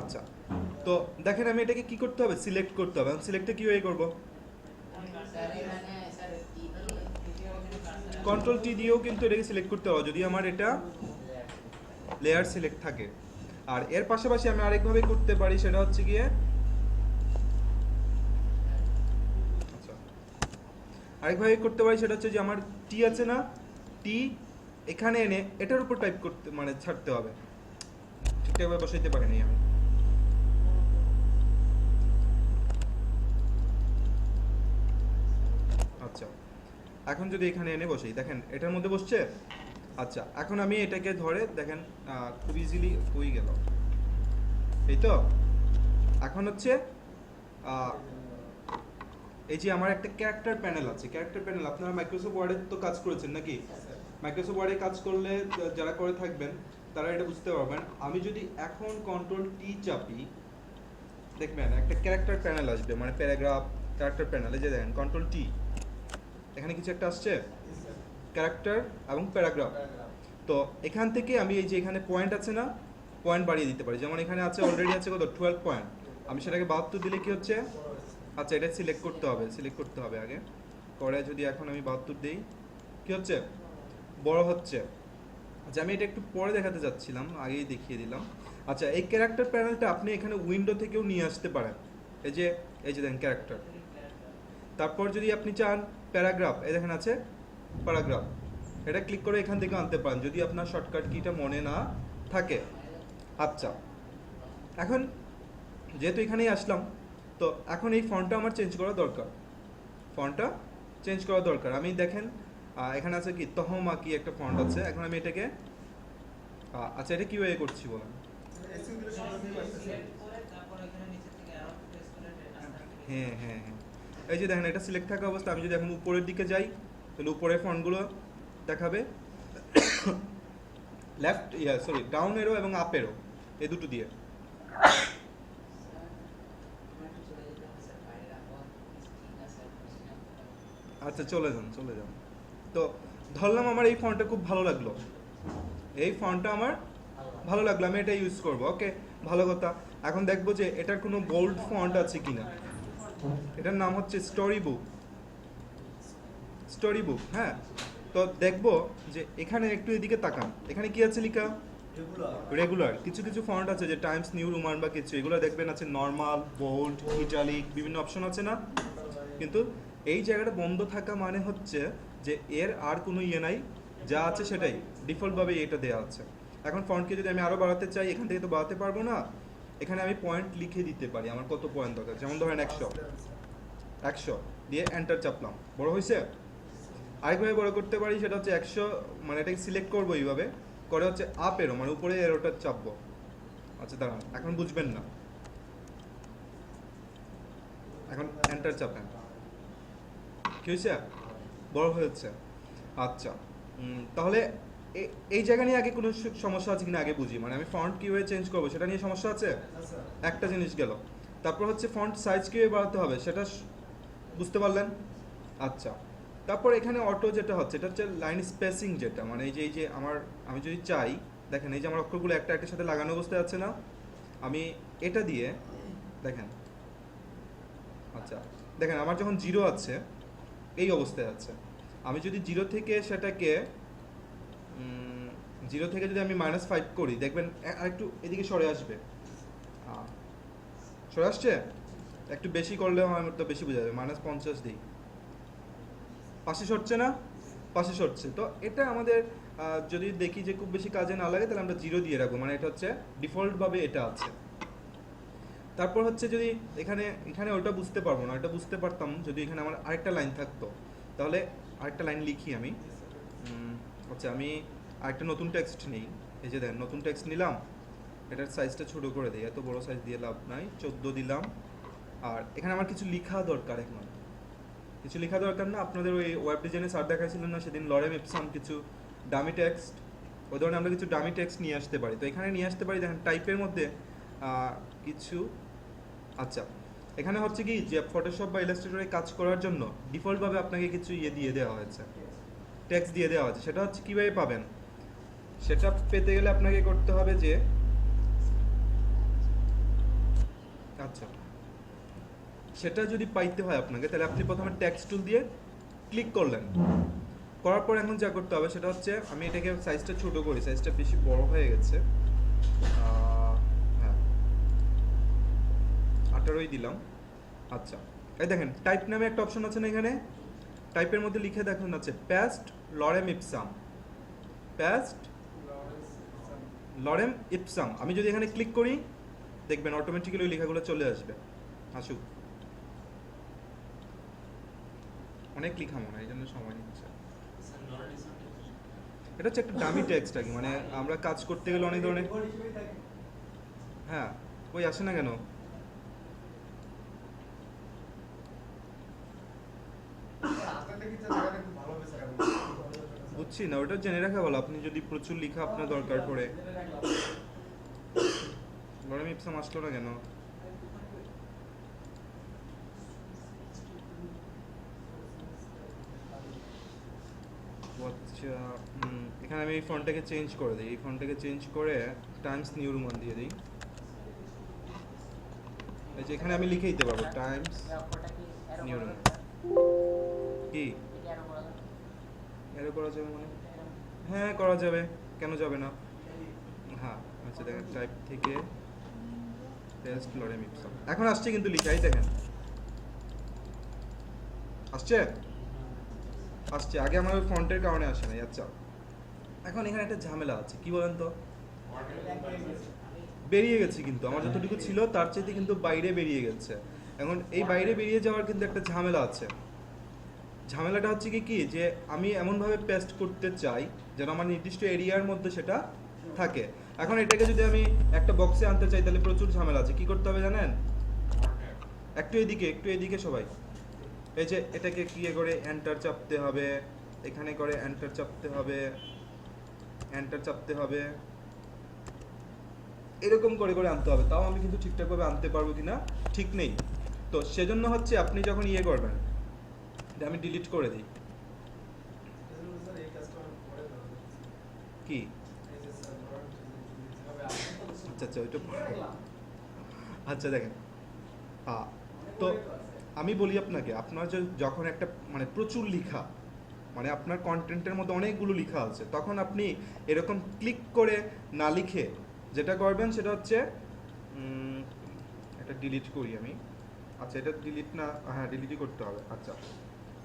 আচ্ছা। তো দেখেন আমি এটাকে কি করতে হবে? সিলেক্ট করতে হবে। আমি সিলেক্টে কীভাবে করব? কন্ট্রোল টি দিয়েও কিন্তু এটাকে সিলেক্ট করতে হবে। যদি আমার এটা লেয়ার সিলেক্ট থাকে। আর এর পাশাপাশি আমি আরেকভাবে করতে পারি, সেটা হচ্ছে গিয়ে আচ্ছা। আরেকভাবে করতে পারি, সেটা হচ্ছে যে আমার টি আছে না? টি এখানে এনে এটার উপর টাইপ করতে মানে ছাড়তে হবে। ঠিকঠাকভাবে বসাইতে পারিনি আমি। আচ্ছা এখন যদি এখানে এনে বসি, দেখেন এটার মধ্যে বসছে? আচ্ছা এখন আমি এটাকে ধরে, দেখেন খুব ইজিলি হয়ে গেল। এই তো? এখন হচ্ছে এই যে আমার একটা ক্যারেক্টার প্যানেল আছে ক্যারেক্টার প্যানেল আপনারা মাইক্রোসফট ওয়ার্ডে তো কাজ করেছেন নাকি? মাইক্রোসফট ওয়ার্ডে কাজ করলে যারা করে থাকবেন, তারা এটা বুঝতে পারবেন। আমি যদি এখন কন্ট্রোল টি চাপি, দেখবেন একটা ক্যারেক্টার প্যানেল আসবে মানে প্যারাগ্রাফ ক্যারেক্টার প্যানেলে যে দেখেন কন্ট্রোল টি এখানে কিছু একটা আসছে? ক্যারেক্টার এবং প্যারাগ্রাফ তো এখান থেকে আমি এই যে এখানে পয়েন্ট আছে না পয়েন্ট বাড়িয়ে দিতে পারি। যেমন এখানে আছে অলরেডি আছে কত? টুয়েলভ পয়েন্ট আমি সেটাকে বাহাত্তর দিলে কি হচ্ছে? আচ্ছা এটা সিলেক্ট করতে হবে সিলেক্ট করতে হবে আগে। পরে যদি এখন আমি বাহাত্তর দিই কি হচ্ছে? বড় হচ্ছে। আচ্ছা আমি এটা একটু পরে দেখাতে যাচ্ছিলাম আগেই দেখিয়ে দিলাম। আচ্ছা এই ক্যারেক্টার প্যানেলটা আপনি এখানে উইন্ডো থেকেও নিয়ে আসতে পারেন। এই যে এই যে দেন ক্যারেক্টার তারপর যদি আপনি চান প্যারাগ্রাফ এই দেখেন আছে প্যারাগ্রাফ। এটা ক্লিক করে এখান থেকে আনতে পারেন যদি আপনার শর্টকাট কিটা মনে না থাকে। আচ্ছা। এখন যেহেতু এখানেই আসলাম তো এখন এই ফন্টটা আমার চেঞ্জ করা দরকার। ফন্টটা চেঞ্জ করা দরকার। আমি দেখেন এখানে আছে কি তহমা কি একটা ফন্ট আছে। এখন আমি এটাকে আচ্ছা এটা কীভাবে করছি বলেন? হ্যাঁ হ্যাঁ হ্যাঁ। এই যে দেখেন, এটা সিলেক্ট থাকা অবস্থা আমি যদি এখন উপরের দিকে যাই, তাহলে উপরের ফন্টগুলো দেখাবে। লেফট ইয়া সরি ডাউন এরো এবং আপ এরো এই দুটো দিয়ে। আচ্ছা চলে যান চলে যান। তো ধরলাম আমার এই ফন্টটা খুব ভালো লাগল। এই ফন্টটা আমার ভালো লাগল, আমি এটা ইউজ করব ওকে ভালো কথা। এখন দেখব যে এটার কোনো বোল্ড ফন্ট আছে কিনা। এটার নাম হচ্ছে স্টোরি বুক স্টোরি বুক হ্যাঁ। তো দেখব যে এখানে একটু এদিকে তাকান। এখানে কি আছে লেখা? রেগুলার কিছু কিছু ফন্ট আছে যে টাইমস নিউ রোমান বা কিছু। এগুলো দেখবেন আছে নর্মাল বোল্ড ইটালিক বিভিন্ন অপশন আছে না? কিন্তু এই জায়গাটা বন্ধ থাকা মানে হচ্ছে যে এর আর কোনো ইয়ে নাই। যা আছে সেটাই। ডিফল্টভাবে এটা দেওয়া আছে। এখন ফন্টকে যদি আমি আরও বাড়াতে চাই এখান থেকে তো বাড়াতে পারব না। এখানে আমি পয়েন্ট লিখে দিতে পারি, আমার কত পয়েন্ট দরকার? যেমন ধরেন একশো। একশো। দিয়ে এন্টার চাপলাম। বড় হয়েছে আরেকভাবে বড় করতে পারি, সেটা হচ্ছে একশো মানে এটাকে সিলেক্ট করব এইভাবে। করে হচ্ছে আপ এরো মানে উপরে এরোটা চাপবো। আচ্ছা দাঁড়ান, এখন বুঝবেন না। এখন এন্টার চাপেন। কি হয়েছে বড় হয়েছে। আচ্ছা তাহলে এই জায়গা নিয়ে আগে কোনো সমস্যা আছে কিনা আগে বুঝি। মানে আমি ফন্ট কীভাবে চেঞ্জ করব সেটা নিয়ে সমস্যা আছে? একটা জিনিস গেল। তারপর হচ্ছে ফন্ট সাইজ কীভাবে বাড়াতে হবে সেটা বুঝতে পারলেন? আচ্ছা। তারপর এখানে অটো যেটা হচ্ছে এটা হচ্ছে লাইন স্পেসিং যেটা। মানে এই যে এই যে আমার আমি যদি চাই দেখেন এই যে আমার অক্ষরগুলো একটা একটার সাথে লাগানো অবস্থায় আছে না আমি এটা দিয়ে দেখেন। আচ্ছা দেখেন আমার যখন জিরো আছে এই অবস্থায় আছে। আমি যদি জিরো থেকে সেটাকে জিরো থেকে যদি আমি মাইনাস ফাইভ করি, দেখবেন আরেকটু এদিকে সরে আসবে। সরে আসছে? একটু বেশি করলেও আমার তো বেশি বোঝা যাবে। মাইনাস পঞ্চাশ দিই। পাশে সরছে না? পাশে সরছে। তো এটা আমাদের যদি দেখি যে খুব বেশি কাজে না লাগে, তাহলে আমরা জিরো দিয়ে রাখব। মানে এটা হচ্ছে ডিফল্টভাবে এটা আছে। তারপর হচ্ছে যদি এখানে এখানে ওটা বুঝতে পারব না, ওটা বুঝতে পারতাম যদি এখানে আমার আরেকটা লাইন থাকতো। তাহলে আরেকটা লাইন লিখি আমি। আচ্ছা আমি আরেকটা নতুন টেক্সট নিই। এই যে দেন নতুন টেক্সট নিলাম। এটার সাইজটা ছোটো করে দিই। এত বড় সাইজ দিয়ে লাভ নাই। চোদ্দ দিলাম। আর এখানে আমার কিছু লেখা দরকার এখন। কিছু লেখা দরকার না। আপনাদের ওই ওয়েব ডিজাইনে স্যার দেখাইছিলেন না, সেদিন লরেম এপসন কিছু ডামি টেক্সট ওই ধরনের আমরা কিছু ডামি টেক্সট নিয়ে আসতে পারি। তো এখানে নিয়ে আসতে পারি, দেখেন টাইপের মধ্যে কিছু আচ্ছা। এখানে হচ্ছে কি যে ফটোশপ বা ইলাস্ট্রেটরে কাজ করার জন্য ডিফল্টভাবে আপনাকে কিছু ইয়ে দিয়ে দেওয়া হয়েছে। টেক্সট দিয়ে দেওয়া হয়েছে। সেটা হচ্ছে কীভাবে পাবেন? সেটা পেতে গেলে আপনাকে করতে হবে যে আচ্ছা। সেটা যদি পাইতে হয় আপনাকে, তাহলে আপনি প্রথমে ট্যাক্স টুল দিয়ে ক্লিক করলেন। করার পর এখন যা করতে হবে সেটা হচ্ছে, আমি এটাকে সাইজটা ছোট করি সাইজটা বেশি বড় হয়ে গেছে। হ্যাঁ। আঠারোই দিলাম। আচ্ছা। এই দেখেন টাইপ নামে একটা অপশন আছে না এখানে? টাইপের মধ্যে লিখে দেখুন আছে paste lorem ipsum paste lorem ipsum আমি যদি এখানে ক্লিক করি, দেখবেন অটোমেটিক্যালি ওই লেখাগুলো চলে আসবে। আসুক। অনেক লেখা মনে হয়, এই জন্য সময় নিচ্ছে। এটা হচ্ছে একটা দামি টেক্সট আর কি মানে আমরা কাজ করতে গেলে অনেক ধরনের হ্যাঁ ওই আসে না কেন? বুঝছি না, ওটা জেনে রাখা ভালো। আপনি যদি প্রচুর লেখা আপনার দরকার পড়ে। গরম ইপসাম আসলো না কেন? এখানে আমি এই ফন্টটাকে চেঞ্জ করে দিই। এই ফন্টটাকে চেঞ্জ করে টাইমস নিউ রোমান দিয়ে দিই। এই এখানে আমি লিখে দিতে পারব টাইমস নিউ রোমান কি? এরও করা যাবে মানে? হ্যাঁ করা যাবে। কেন যাবে না? হ্যাঁ আচ্ছা দেখেন টাইপ থেকে টেস্ট লরেম ইপসাম এখন আসছে কিন্তু লিখাই, দেখেন। আসছে? আসছে। আগে আমার ফন্টের কারণে আসে নাই আচ্ছা। এখন এখানে একটা ঝামেলা আছে, কি বলেন তো? বেরিয়ে গেছে কিন্তু। আমার যতটুকু ছিল, তার চাইতে কিন্তু বাইরে বেরিয়ে গেছে। এখন এই বাইরে বেরিয়ে যাওয়ার কিন্তু একটা ঝামেলা আছে। ঝামেলাটা হচ্ছে কি কি যে আমি এমনভাবে পেস্ট করতে চাই যেন আমার নির্দিষ্ট এরিয়ার মধ্যে সেটা থাকে। এখন এটাকে যদি আমি একটা বক্সে আনতে চাই, তাহলে প্রচুর ঝামেলা আছে। কি করতে হবে জানেন? একটু এদিকে একটু এদিকে সবাই। এই যে এটাকে কি করে এন্টার চাপতে হবে, এখানে করে এন্টার চাপতে হবে এন্টার চাপতে হবে। এরকম করে করে আনতে হবে। তাও আমি কিন্তু ঠিকঠাকভাবে আনতে পারব কিনা ঠিক নেই। তো সেজন্য হচ্ছে আপনি যখন ইয়ে করবেন আমি ডিলিট করে দিই। কি? আচ্ছা আচ্ছা ওইটা আচ্ছা দেখেন। তো আমি বলি আপনাকে, আপনার যখন একটা মানে প্রচুর লেখা মানে আপনার কন্টেন্টের মধ্যে অনেকগুলো লেখা আছে, তখন আপনি এরকম ক্লিক করে না লিখে যেটা করবেন সেটা হচ্ছে এটা ডিলিট করি আমি। আচ্ছা এটা ডিলিট না হ্যাঁ ডিলিটই করতে হবে। আচ্ছা।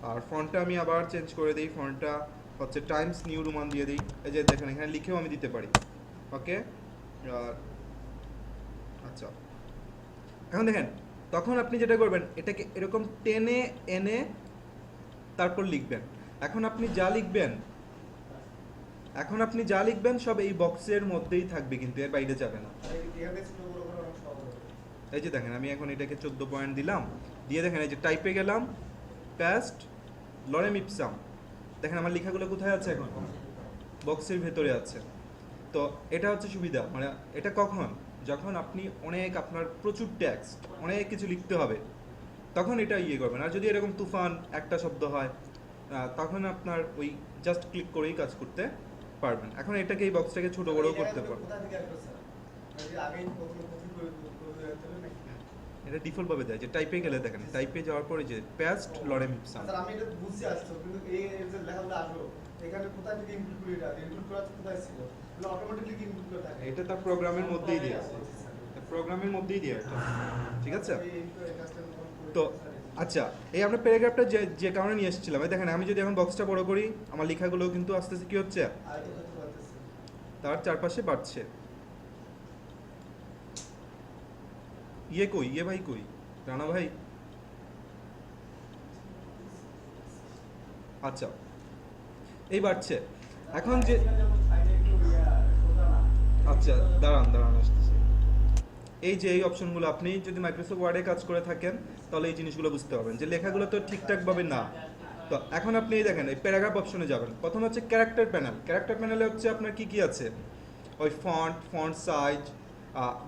আর ফন্টটা আমি আবার চেঞ্জ করে দিই। ফন্টটা হচ্ছে টাইমস নিউ রোমান দিয়ে দিই। এই যে দেখেন, এখানে লিখেও আমি দিতে পারি। ওকে আর আচ্ছা। এখন দেখেন, তখন আপনি যেটা করবেন, এটাকে এরকম টেনে এনে তারপর লিখবেন। এখন আপনি যা লিখবেন, এখন আপনি যা লিখবেন, সব এই বক্সের মধ্যেই থাকবে কিন্তু, এর বাইরে যাবে না। এই যে দেখেন, আমি এখন এটাকে চোদ্দ পয়েন্ট দিলাম। দিয়ে দেখেন, এই যে টাইপে গেলাম প্যাস্ট লরেম ইপসাম। দেখেন আমার লেখাগুলো কোথায় আছে এখন? বক্সের ভেতরে আছে। তো এটা হচ্ছে সুবিধা মানে এটা কখন? যখন আপনি অনেক আপনার প্রচুর ট্যাক্স অনেক কিছু লিখতে হবে, তখন এটা ইয়ে করবেন। আর যদি এরকম তুফান একটা শব্দ হয় তখন আপনার ওই জাস্ট ক্লিক করেই কাজ করতে পারবেন। এখন এটাকে এই বক্সটাকে ছোট বড়ও করতে পারবেন। এটা ডিফল্ট ভাবে দেয় যে টাইপে গেলে দেখেন টাইপে যাওয়ার পরে যে প্যাস্ট লরেম ইপসাম আমি এটা বুঝছি আসছো কিন্তু এই যে লেখাগুলো আসলো এখানে কোথায় থেকে ইনক্লুড করে এটা? ইনক্লুড করা কোথায় ছিল? তাহলে অটোমেটিক্যালি ইনক্লুড করে থাকে? এটা তার প্রোগ্রামের মধ্যেই দেয়া দেওয়া প্রোগ্রামের মধ্যেই দেওয়া এটা ঠিক আছে? তো আচ্ছা এই আমরা প্যারাগ্রাফটা যে যে কারণে নিয়ে এসেছিলাম এই দেখেন আমি যদি এখন বক্সটা বড় করি আমার লেখাগুলো কিন্তু আস্তে আস্তে কি হচ্ছে? তার চারপাশে বাড়ছে। ইয়ে কই ইয়ে ভাই কই রানা ভাই আচ্ছা এই বাড়ছে। এখন যে আচ্ছা দাঁড়ান দাঁড়ান, আসতেছি। এই যে এই অপশনগুলো আপনি যদি মাইক্রোসফট ওয়ার্ডে কাজ করে থাকেন, তাহলে এই জিনিসগুলো বুঝতে পারবেন যে লেখাগুলো তো ঠিকঠাকভাবে না। তো এখন আপনি এই দেখেন, এই প্যারাগ্রাফ অপশনে যাবেন। প্রথম হচ্ছে ক্যারেক্টার প্যানেল ক্যারেক্টার প্যানেলে হচ্ছে আপনার কি কি আছে? ওই ফন্ট ফন্ট সাইজ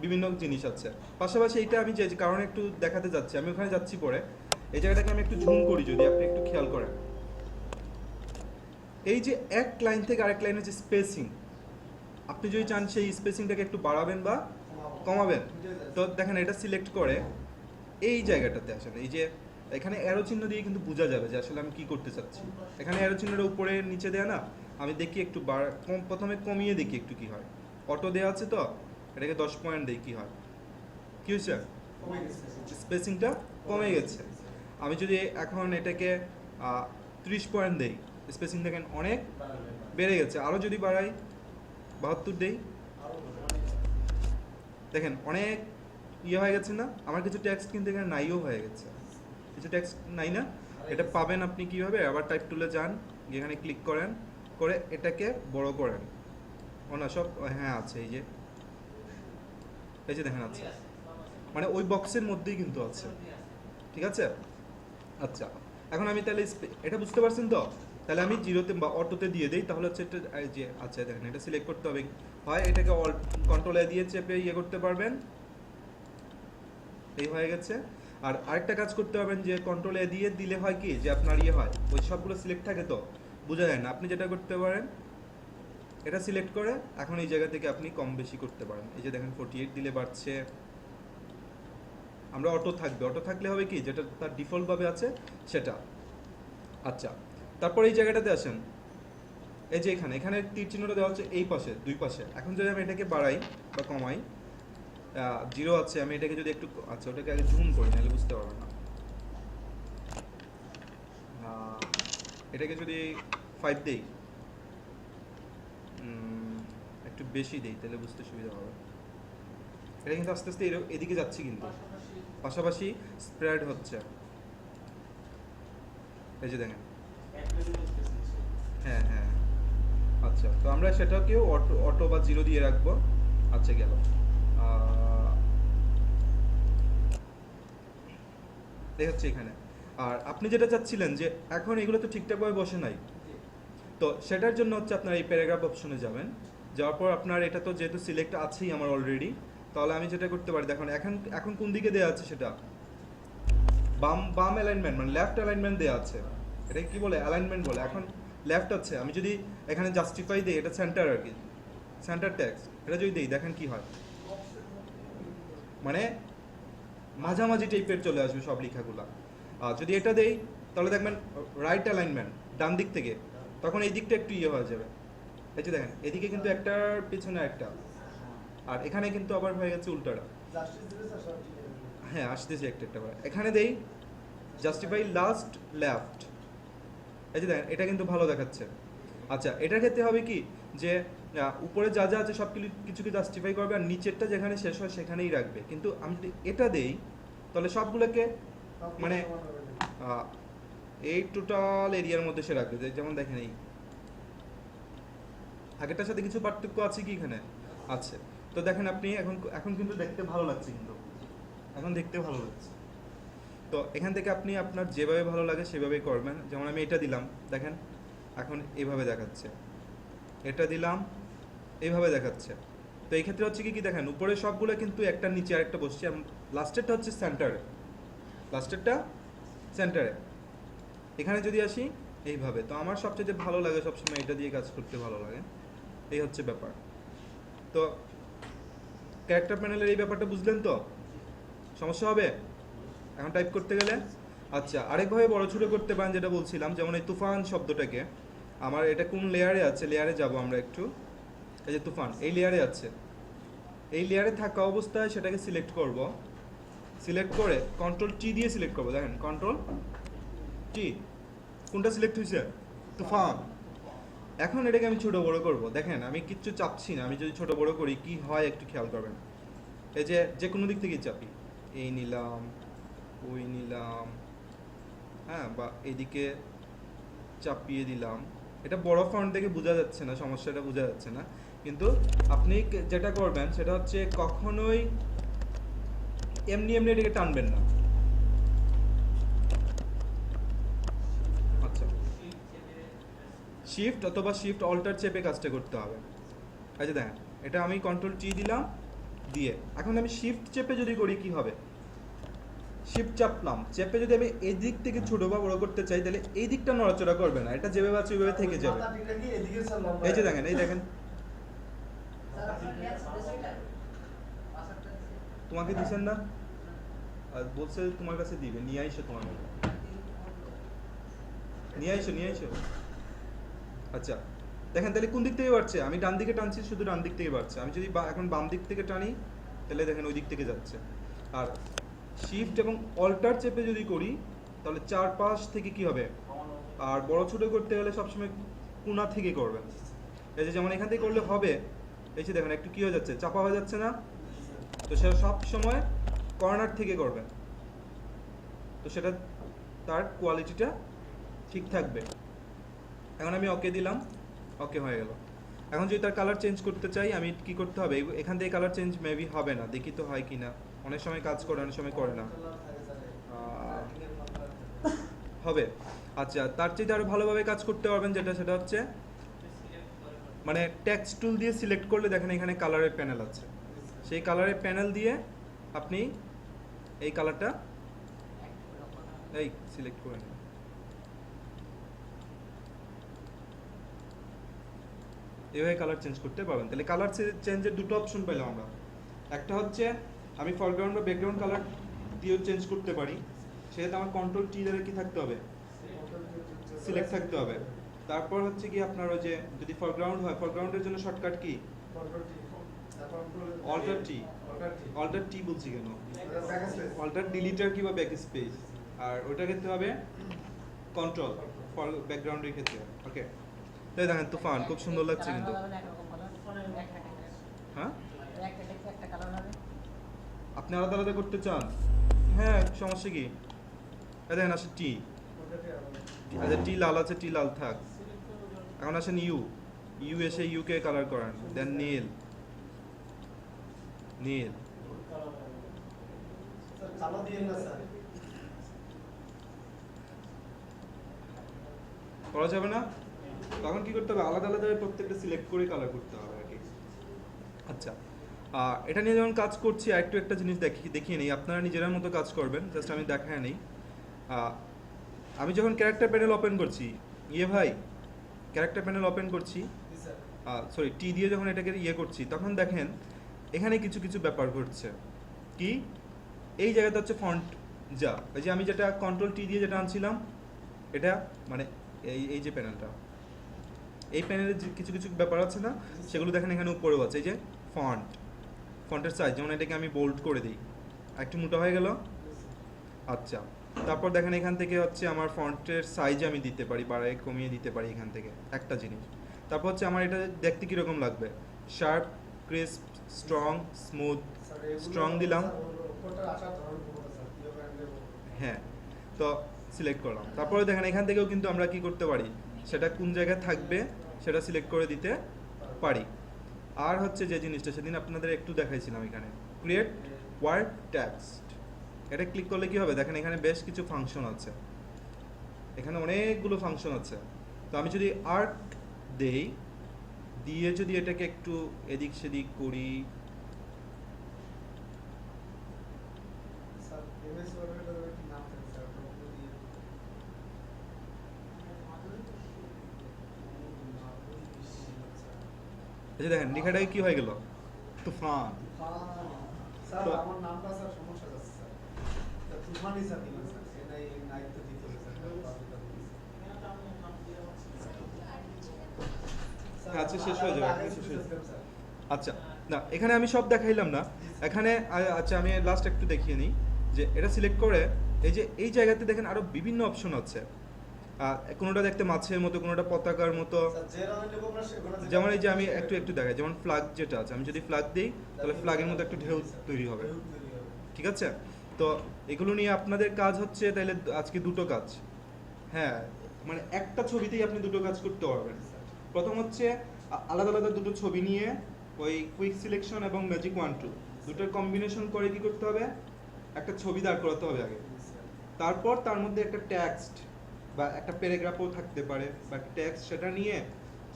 বিভিন্ন জিনিস আছে। পাশাপাশি এইটা আমি যে কারণে একটু দেখাতে যাচ্ছি, আমি ওখানে যাচ্ছি পরে। এই জায়গাটাকে আমি একটু ঝুম করি যদি, আপনি একটু খেয়াল করেন। এই যে এক লাইন থেকে আরেক লাইনের যে স্পেসিং আপনি যদি চান সেই স্পেসিংটাকে একটু বাড়াবেন বা কমাবেন, তো দেখেন এটা সিলেক্ট করে এই জায়গাটাতে আসেন এই যে এখানে অ্যারো চিহ্ন দিয়ে কিন্তু বোঝা যাবে যে আসলে আমি কি করতে চাচ্ছি। এখানে অ্যারো চিহ্নটা উপরে নিচে দেয়া না, আমি দেখি একটু বাড়া প্রথমে কমিয়ে দেখি একটু কি হয়। অটো দেওয়া আছে তো এটাকে দশ পয়েন্ট দেই কী হয়? কী হয়েছে? স্পেসিংটা কমে গেছে। আমি যদি এখন এটাকে ত্রিশ পয়েন্ট দেই স্পেসিং দেখেন অনেক? বেড়ে গেছে। আরও যদি বাড়াই বাহাত্তর দেই। দেখেন অনেক ইয়ে হয়ে গেছে না? আমার কিছু ট্যাক্স কিন্তু এখানে নাইও হয়ে গেছে। কিছু ট্যাক্স নাই না? এটা পাবেন আপনি কীভাবে? আবার টাইপ টুলে যান গিয়ে এখানে ক্লিক করেন করে এটাকে বড় করেন। ও না সব হ্যাঁ আছে এই যে। এই যে দেখেন আছে। মানে ওই বক্সের মধ্যেই কিন্তু আছে। ঠিক আছে? আচ্ছা এখন আমি তাহলে এটা বুঝতে পারছেন তো? তাহলে আমি জিরোতে বা অটোতে দিয়ে দিই, তাহলে হচ্ছে এটা যে আচ্ছা দেখেন, এটা সিলেক্ট করতে হবে। হয় এটাকে অল কন্ট্রোল দিয়ে চেপে ইয়ে করতে পারবেন। এই হয়ে গেছে। আর আরেকটা কাজ করতে পারবেন যে কন্ট্রোল দিয়ে দিলে হয় কি, যে আপনার ইয়ে হয়, ওই সবগুলো সিলেক্ট থাকে তো? বোঝা যায় না। আপনি যেটা করতে পারেন এটা সিলেক্ট করে এখন এই জায়গা থেকে আপনি কম বেশি করতে পারেন। এই যে দেখেন ফোর্টি এইট দিলে বাড়ছে। আমরা অটো থাকবে। অটো থাকলে হবে কি? যেটা তার ডিফল্টভাবে আছে, সেটা। আচ্ছা তারপর এই জায়গাটাতে আসেন। এই যে এখানে এখানে তীর চিহ্নটা দেওয়া হচ্ছে এই পাশে, দুই পাশে। এখন যদি আমি এটাকে বাড়াই বা কমাই জিরো আছে, আমি এটাকে যদি একটু আচ্ছা ওটাকে আগে জুম করি, নাহলে বুঝতে পারব না। এটাকে যদি ফাইভ দেই একটু বেশি দেই, তাহলে বুঝতে সুবিধা হবে। এটা কিন্তু আস্তে আস্তে এদিকে যাচ্ছে কিন্তু। পাশাপাশি স্প্রেড হচ্ছে। এই যে দেখেন। হ্যাঁ হ্যাঁ। আচ্ছা তো আমরা সেটাকেও অটো অটো বা জিরো দিয়ে রাখব। আচ্ছা গেল। এই এখানে। আর আপনি যেটা চাচ্ছিলেন যে, এখন এগুলো তো ঠিকঠাকভাবে বসে নাই। তো সেটার জন্য হচ্ছে আপনার এই প্যারাগ্রাফ অপশনে যাবেন। যাওয়ার পর আপনার এটা তো যেহেতু সিলেক্ট আছেই আমার অলরেডি তাহলে আমি যেটা করতে পারি, দেখুন, এখন এখন কোন দিকে দেওয়া আছে সেটা? বাম বাম অ্যালাইনমেন্ট মানে লেফট অ্যালাইনমেন্ট দেওয়া আছে। এটা কি বলে? অ্যালাইনমেন্ট বলে। এখন লেফট আছে। আমি যদি এখানে জাস্টিফাই দিই, এটা সেন্টার আর কি। সেন্টার ট্যাক্স এটা যদি দিই, দেখেন কি হয়। মানে মাঝামাঝি টাইপের চলে আসবে সব লেখাগুলা। আর যদি এটা দেই, তাহলে দেখবেন রাইট অ্যালাইনমেন্ট ডান দিক থেকে। তখন এই দিকটা একটু ইয়ে হয়ে যাবে। এই যে দেখেন এদিকে কিন্তু একটার পিছনে একটা। আর এখানে কিন্তু আবার হয়ে গেছে উল্টাটা। হয়ে আসতেছি একটা একটা করে। এখানে দেই জাস্টিফাই লাস্ট লেফট এই যে দেখেন এটা কিন্তু ভালো দেখাচ্ছে। আচ্ছা এটার ক্ষেত্রে হবে কি? যে উপরে যা যা আছে সব কিছু- কিছুকে জাস্টিফাই করবে আর নিচেরটা যেখানে শেষ হয় সেখানেই রাখবে। কিন্তু আমি যদি এটা দেই তাহলে সবগুলোকে মানে এই টোটাল এরিয়ার মধ্যে সে রাখবে যেমন দেখেন এই। আগেরটার সাথে কিছু পার্থক্য আছে কি এখানে? আছে। তো দেখেন আপনি, এখন এখন কিন্তু দেখতে ভালো লাগছে কিন্তু। এখন দেখতে ভালো লাগছে। তো এখান থেকে আপনি আপনার যেভাবে ভালো লাগে সেভাবেই করবেন। যেমন আমি এটা দিলাম, দেখেন। এখন এভাবে দেখাচ্ছে। এটা দিলাম এইভাবে দেখাচ্ছে। তো এই ক্ষেত্রে হচ্ছে কি কি দেখেন উপরে সবগুলো কিন্তু একটা নিচে আরেকটা বসছে। লাস্টেরটা হচ্ছে সেন্টারে লাস্টেরটা সেন্টারে এখানে যদি আসি, এইভাবে। তো আমার সবচেয়ে ভালো লাগে সবসময় এটা দিয়ে কাজ করতে ভালো লাগে। এই হচ্ছে ব্যাপার। তো ক্যারেক্টার প্যানেলের এই ব্যাপারটা বুঝলেন তো? সমস্যা হবে? এখন টাইপ করতে গেলে? আচ্ছা আরেকভাবে বড় ছোটো করতে পারেন যেটা বলছিলাম, যেমন এই তুফান শব্দটাকে। আমার এটা কোন লেয়ারে আছে? লেয়ারে যাব আমরা একটু। এই যে তুফান, এই লেয়ারে আছে। এই লেয়ারে থাকা অবস্থায় সেটাকে সিলেক্ট করব। সিলেক্ট করে কন্ট্রোল টি দিয়ে সিলেক্ট করব। দেখেন কন্ট্রোল টি কোনটা সিলেক্ট হয়েছে তুফান। এখন এটাকে আমি ছোট বড় করব। দেখেন, আমি কিচ্ছু চাপছি না। আমি যদি ছোট বড় করি, কি হয় একটু খেয়াল করবেন। এই যে যে কোনো দিক থেকে চাপি। এই নিলাম, ওই নিলাম হ্যাঁ বা এদিকে চাপিয়ে দিলাম। এটা বড় ফন্ট দেখে বোঝা যাচ্ছে না, সমস্যাটা বোঝা যাচ্ছে না। কিন্তু আপনি যেটা করবেন, সেটা হচ্ছে কখনোই এমনি এমনি এটাকে টানবেন না আচ্ছা শিফট অথবা শিফট অল্টার চেপে কাজটা করতে হবে। আচ্ছা দেখেন, এটা আমি কন্ট্রোল টি দিলাম, দিয়ে। এখন আমি শিফট চেপে যদি করি, কি হবে? শিফট চাপলাম। চেপে যদি আমি এই দিক থেকে ছোট বা বড় করতে চাই, তাহলে এই দিকটা নড়াচড়া করবে না। এটা যেভাবে আছে, ওইভাবে থেকে যাবে। এই যে দেখেন, এই দেখেন। তোমাকে দিছেন না? আর বলছে তোমার কাছে দিবে। নিয়ে আইসো তোমার নিয়ে আইসো নিয়ে আইসো। আচ্ছা দেখেন তাহলে কোন দিক থেকে বাড়ছে? আমি ডান দিকে টানছি, শুধু ডান দিক থেকে বাড়ছে। আমি যদি এখন বাম দিক থেকে টানি, তাহলে দেখেন ওই দিক থেকে যাচ্ছে। আর শিফট এবং অল্টার চেপে যদি করি, তাহলে চারপাশ থেকে কি হবে? আর বড় ছোট করতে গেলে সবসময় কোনা থেকে করবেন। এই যে যেমন এখান থেকে করলে হবে, এই যে দেখেন একটু কী হয়ে যাচ্ছে? চাপা হয়ে যাচ্ছে না? তো সেটা সব সময় কর্নার থেকে করবেন। তো সেটা তার কোয়ালিটিটা ঠিক থাকবে। এখন আমি ওকে দিলাম ওকে হয়ে গেল। এখন যদি তার কালার চেঞ্জ করতে চাই, আমি কি করতে হবে? এখান থেকে কালার চেঞ্জ মেবি হবে না, দেখি তো হয় কি না অনেক সময় কাজ করে, অনেক সময় করে না। হবে। আচ্ছা তার চেয়ে আরও ভালোভাবে কাজ করতে পারবেন যেটা, সেটা হচ্ছে মানে টেক্সট টুল দিয়ে সিলেক্ট করলে দেখেন এখানে কালারের প্যানেল আছে। সেই কালারের প্যানেল দিয়ে আপনি এই কালারটা এই সিলেক্ট করে এভাবে কালার চেঞ্জ করতে পারবেন। তাহলে কালার চেঞ্জের দুটো অপশন পেলাম আমরা। একটা হচ্ছে আমি ফরগ্রাউন্ড বা ব্যাকগ্রাউন্ড কালার দিয়েও চেঞ্জ করতে পারি। সেহেতু আমার কন্ট্রোল টি দ্বারা কি থাকতে হবে? সিলেক্ট থাকতে হবে। তারপর হচ্ছে কি আপনার ওই যে যদি ফরগ্রাউন্ড হয় ফরগ্রাউন্ডের জন্য shortcut key? Alter T. Alter টি বলছি কেন? অল্টার ডিলিটার কি বা ব্যাক স্পেস আর ওটা ক্ষেত্রে হবে কন্ট্রোল ফর ব্যাকগ্রাউন্ডের ক্ষেত্রে। ওকে তাই দেখেন তুফান খুব সুন্দর লাগছে কিন্তু। হ্যাঁ? আপনি আলাদা আলাদা করতে চান? হ্যাঁ সমস্যা কি? এই দেখেন আসে টি। আচ্ছা টি লাল আছে টি লাল থাক। এখন আসেন ইউ। ইউ এসে ইউকে কালার করান। দেন নীল। নীল। করা যাবে না? তখন কি করতে হবে? আলাদা আলাদা প্রত্যেকটা সিলেক্ট করে কালার করতে হবে আর কি। আচ্ছা এটা নিয়ে যখন কাজ করছি একটু একটা জিনিস দেখি দেখিয়ে নিই। আপনারা নিজের মতো কাজ করবেন জাস্ট আমি দেখায় নেই। আমি যখন ক্যারেক্টার প্যানেল ওপেন করছি ইয়ে ভাই ক্যারেক্টার প্যানেল ওপেন করছি সরি টি দিয়ে যখন এটাকে ইয়ে করছি তখন দেখেন এখানে কিছু কিছু ব্যাপার ঘটছে। কি? এই জায়গাটা হচ্ছে ফন্ট যা। এই যে আমি যেটা কন্ট্রোল টি দিয়ে যেটা আনছিলাম এটা মানে এই এই যে প্যানেলটা এই প্যানেলের কিছু কিছু ব্যাপার আছে না, সেগুলো দেখেন এখানে উপরেও আছে, এই যে ফন্ট ফন্টের সাইজ যেমন এটাকে আমি বোল্ড করে দিই। একটু মোটা হয়ে গেল? আচ্ছা। তারপর দেখেন এখান থেকে হচ্ছে আমার ফন্টের সাইজ আমি দিতে পারি, বাড়ায় কমিয়ে দিতে পারি এখান থেকে, একটা জিনিস। তারপর হচ্ছে আমার এটা দেখতে কীরকম লাগবে? Sharp crisp strong smooth strong দিলাম। হ্যাঁ তো সিলেক্ট করলাম। তারপরে দেখেন এখান থেকেও কিন্তু আমরা কি করতে পারি? সেটা কোন জায়গায় থাকবে সেটা সিলেক্ট করে দিতে পারি। আর হচ্ছে যে জিনিসটা সেদিন আপনাদের একটু দেখাইছিলাম এখানে। ক্রিয়েট ওয়ার্ড টেক্সট এটা ক্লিক করলে কি হবে? দেখেন এখানে বেশ কিছু ফাংশন আছে। এখানে অনেকগুলো ফাংশন আছে। তো আমি যদি আর্ট দেই, দিয়ে যদি এটাকে একটু এদিক সেদিক করি স্যার এমএস ওয়ার্ডের কি নাম থাকে স্যার ওটা দিয়ে এই যে দেখেন লেখাটাকে কি হয়ে গেল? তুফান। আচ্ছা, শেষ হয়ে যাবে। আচ্ছা না এখানে আমি সব দেখাইলাম না। এখানে আচ্ছা আমি লাস্ট একটু দেখিয়ে নিই যে এটা সিলেক্ট করে এই যে এই জায়গাতে দেখেন আরও বিভিন্ন অপশন আছে। কোনোটা দেখতে মাছের মতো কোনোটা পতাকার মতো। যেমন এই যে আমি একটু একটু দেখাই যেমন ফ্ল্যাগ যেটা আছে আমি যদি ফ্ল্যাগ দিই তাহলে ফ্ল্যাগের মতো একটু ঢেউ তৈরি হবে। ঢেউ তৈরি হবে। ঠিক আছে? তো এগুলো নিয়ে আপনাদের কাজ হচ্ছে তাহলে আজকে দুটো কাজ। হ্যাঁ মানে একটা ছবিতেই আপনি দুটো কাজ করতে পারবেন। প্রথম হচ্ছে আলাদা আলাদা দুটো ছবি নিয়ে ওই কুইক সিলেকশন এবং ম্যাজিক ওয়ান টু দুটোর কম্বিনেশন করে কি করতে হবে? একটা ছবি দাঁড় করাতে হবে আগে। তারপর তার মধ্যে একটা টেক্সট বা একটা প্যারাগ্রাফও থাকতে পারে বা টেক্সট সেটা নিয়ে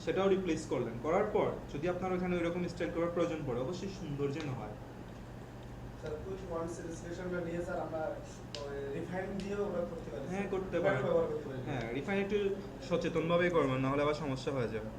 সেটাও রিপ্লেস করলেন। করার পর যদি আপনার ওখানে ওই রকম স্টাইল করার প্রয়োজন পড়ে অবশ্যই সুন্দর যেন হয়। হ্যাঁ করতে পারেন। হ্যাঁ রিফাইন একটু সচেতনভাবেই করবেন নাহলে আবার সমস্যা হয়ে যাবে।